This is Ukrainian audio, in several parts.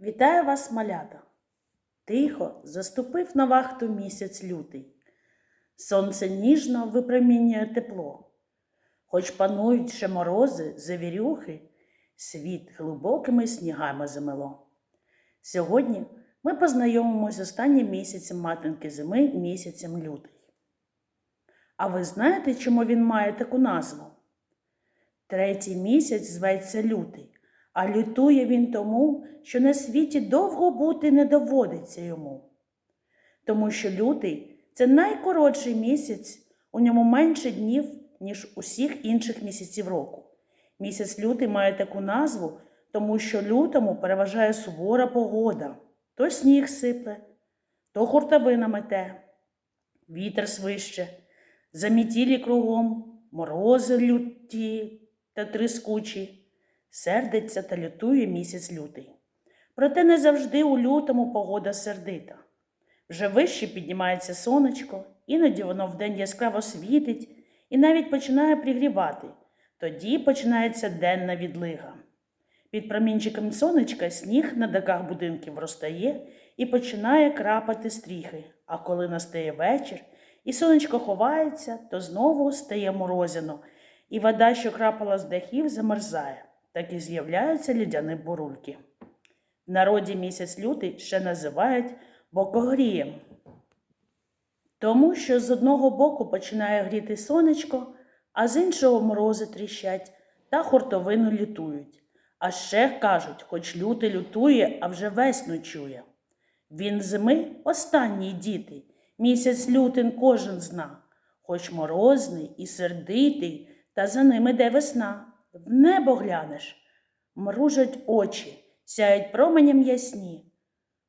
Вітаю вас, малята! Тихо заступив на вахту місяць лютий. Сонце ніжно випромінює тепло. Хоч панують ще морози, завірюхи, світ глибокими снігами замело. Сьогодні ми познайомимося з останнім місяцем матінки зими, місяцем лютий. А ви знаєте, чому він має таку назву? Третій місяць зветься лютий, а лютує він тому, що на світі довго бути не доводиться йому. Тому що лютий це найкоротший місяць, у ньому менше днів, ніж усіх інших місяців року. Місяць лютий має таку назву, тому що лютому переважає сувора погода. То сніг сипле, то хуртовина мете, вітер свище, замітілі кругом, морози люті та трискучі, сердиться та лютує місяць лютий. Проте не завжди у лютому погода сердита. Вже вище піднімається сонечко, іноді воно вдень яскраво світить і навіть починає пригрівати. Тоді починається денна відлига. Під промінчиком сонечка сніг на даках будинків розтає і починає крапати стріхи. А коли настає вечір і сонечко ховається, то знову стає морозяно, і вода, що крапала з дахів, замерзає, так і з'являються лідяні бурульки. В народі місяць лютий ще називають бокогрієм, тому що з одного боку починає гріти сонечко, а з іншого морози тріщать та хуртовину лютують. А ще кажуть, хоч лютий лютує, а вже весну чує. Він зими останній діти, місяць лютин кожен зна, хоч морозний і сердитий, та за ним іде весна. В небо глянеш, мружать очі, сяють променям ясні,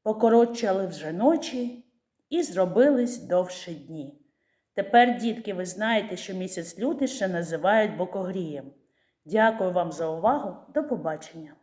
покоротчали вже ночі і зробились довше дні. Тепер, дітки, ви знаєте, що місяць люди ще називають бокогрієм. Дякую вам за увагу. До побачення.